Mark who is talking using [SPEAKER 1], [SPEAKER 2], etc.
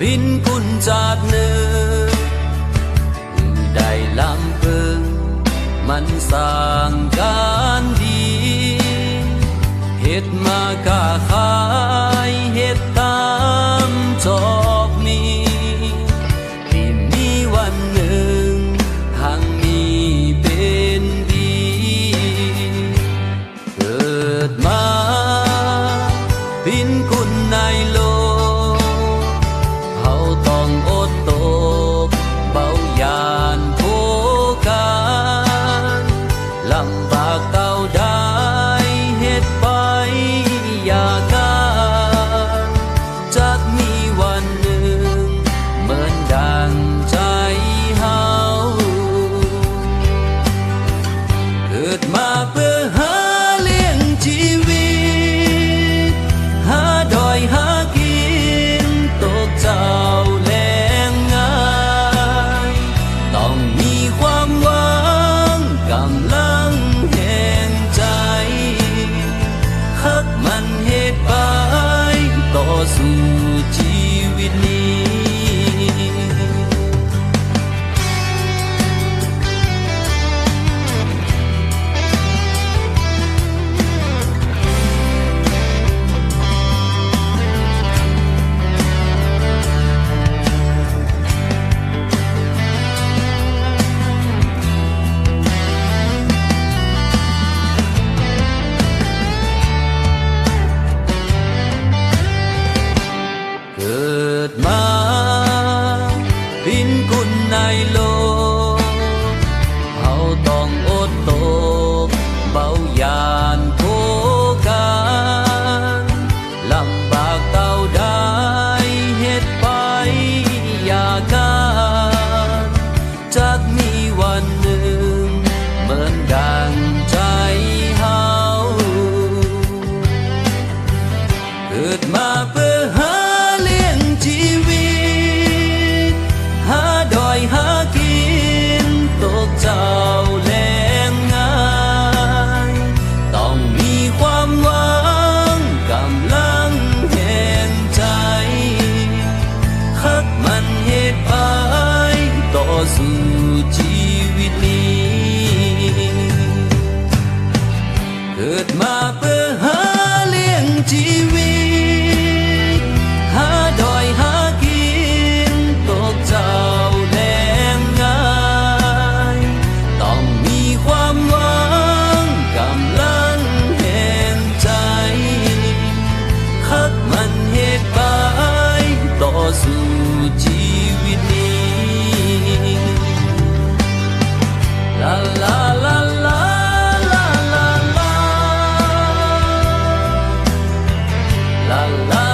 [SPEAKER 1] bin kunzat nơ Đại lam vương man sang ca ไป ต่อสู่ชีวิตนี้ สู่ชีวิตนี้ เกิดมาเพื่อ la la